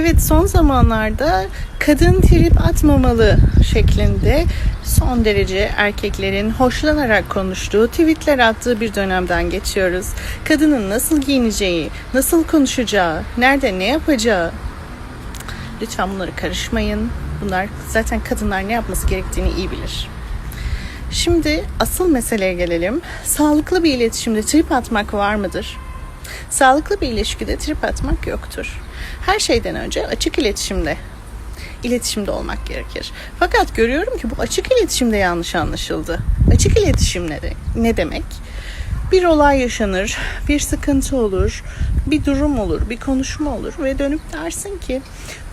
Evet son zamanlarda kadın trip atmamalı şeklinde son derece erkeklerin hoşlanarak konuştuğu, tweetler attığı bir dönemden geçiyoruz. Kadının nasıl giyineceği, nasıl konuşacağı, nerede ne yapacağı. Lütfen bunları karışmayın. Bunlar zaten kadınlar ne yapması gerektiğini iyi bilir. Şimdi asıl meseleye gelelim. Sağlıklı bir iletişimde trip atmak var mıdır? Sağlıklı bir ilişkide trip atmak yoktur. Her şeyden önce açık iletişimde iletişimde olmak gerekir. Fakat görüyorum ki bu açık iletişimde yanlış anlaşıldı. Açık iletişim ne, ne demek? Bir olay yaşanır, bir sıkıntı olur, bir durum olur, bir konuşma olur ve dönüp dersin ki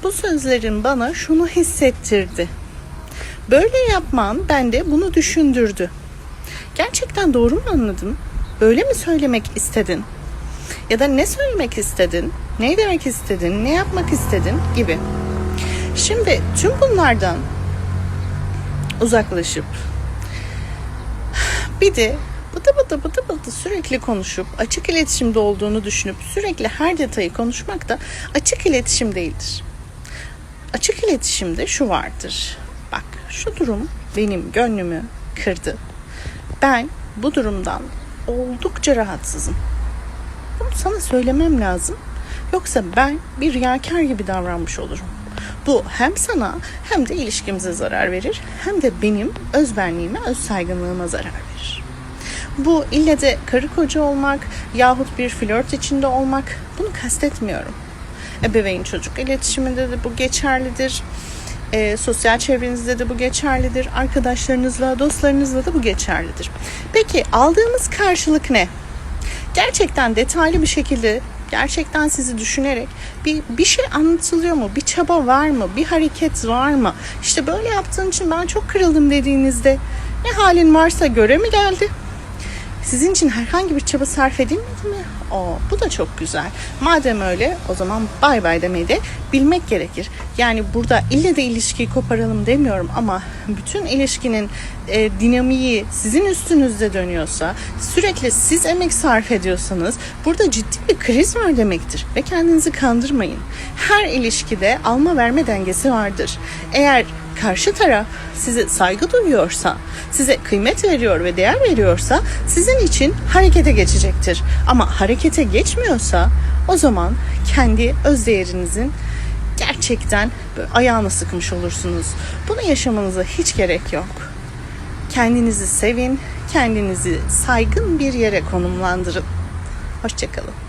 bu sözlerin bana şunu hissettirdi. Böyle yapman bende bunu düşündürdü. Gerçekten doğru mu anladım? Böyle mi söylemek istedin? Ya da ne söylemek istedin? Ne demek istedin? Ne yapmak istedin? Gibi. Şimdi tüm bunlardan uzaklaşıp bir de bıdı bıdı bıdı bıdı sürekli konuşup açık iletişimde olduğunu düşünüp sürekli her detayı konuşmak da açık iletişim değildir. Açık iletişimde şu vardır. Bak şu durum benim gönlümü kırdı. Ben bu durumdan oldukça rahatsızım. Bunu sana söylemem lazım. Yoksa ben bir riyakar gibi davranmış olurum. Bu hem sana hem de ilişkimize zarar verir hem de benim özbenliğime, öz saygınlığıma zarar verir. Bu ille de karı koca olmak yahut bir flört içinde olmak bunu kastetmiyorum. Ebeveyn çocuk iletişiminde de bu geçerlidir. E, sosyal çevrenizde de bu geçerlidir. Arkadaşlarınızla, dostlarınızla da bu geçerlidir. Peki aldığımız karşılık ne? Gerçekten detaylı bir şekilde gerçekten sizi düşünerek bir, bir şey anlatılıyor mu? Bir çaba var mı? Bir hareket var mı? İşte böyle yaptığın için ben çok kırıldım dediğinizde ne halin varsa göre mi geldi? Sizin için herhangi bir çaba sarf edilmedi mi? O, bu da çok güzel. Madem öyle o zaman bay bay demeyi de bilmek gerekir. Yani burada ille de ilişkiyi koparalım demiyorum ama bütün ilişkinin e, dinamiği sizin üstünüzde dönüyorsa, sürekli siz emek sarf ediyorsanız burada ciddi bir kriz var demektir. Ve kendinizi kandırmayın. Her ilişkide alma verme dengesi vardır. Eğer karşı taraf size saygı duyuyorsa, size kıymet veriyor ve değer veriyorsa sizin için harekete geçecektir. Ama harekete geçmiyorsa o zaman kendi öz değerinizin gerçekten ayağını sıkmış olursunuz. Bunu yaşamanıza hiç gerek yok. Kendinizi sevin, kendinizi saygın bir yere konumlandırın. Hoşçakalın.